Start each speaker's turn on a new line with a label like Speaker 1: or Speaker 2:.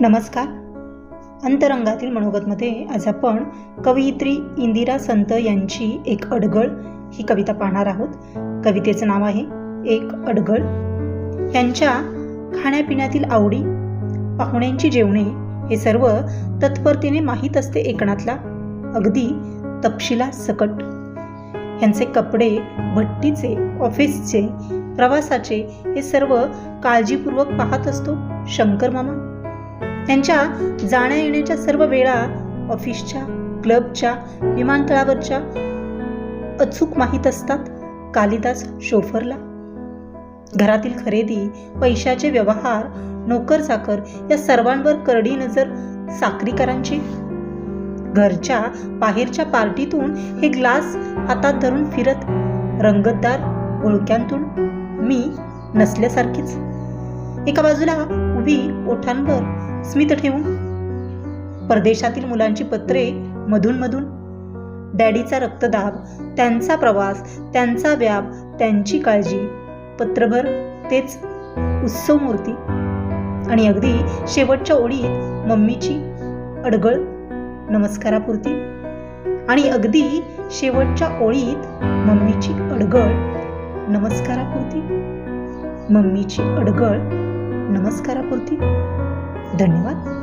Speaker 1: नमस्कार. अंतरंगातील मनोगतमध्ये आज आपण कवयित्री इंदिरा संत यांची एक अडगळ ही कविता पाहणार आहोत. कवितेचं नाव आहे एक अडगळ. यांच्या खाण्यापिण्यातील आवडी पाहुण्यांची जेवणे हे सर्व तत्परतेने माहीत असते एकणातला अगदी तपशिला सकट. यांचे कपडे भट्टीचे ऑफिसचे प्रवासाचे हे सर्व काळजीपूर्वक पाहत असतो शंकर मामा. त्यांच्या जाण्या येण्याच्या सर्व वेळा ऑफिसच्या क्लबच्या विमानतळावरच्या अचूक माहीत असतात कालिदास शोफरला. घरातील खरेदी पैशाचे व्यवहार नोकर चाकर या सर्वांवर करडी नजर साक्रीकरांची घरच्या बाहेरच्या पार्टीतून हे ग्लास हातात धरून फिरत रंगतदार ओळख्यांतून मी नसल्यासारखीच. एका बाजूला उभी ओठांवर स्मित ठेवून. परदेशातील मुलांची पत्रे मधून मधून डॅडीचा रक्तदाब त्यांचा प्रवास त्यांचा व्याप त्यांची काळजी. पत्रभर तेच उत्सव मूर्ती. आणि अगदी शेवटच्या ओळीत मम्मीची अडगळ नमस्कारापुरती. आणि अगदी शेवटच्या ओळीत मम्मीची अडगळ नमस्कारापुरती. मम्मीची अडगळ नमस्कारापुरती. धन्यवाद.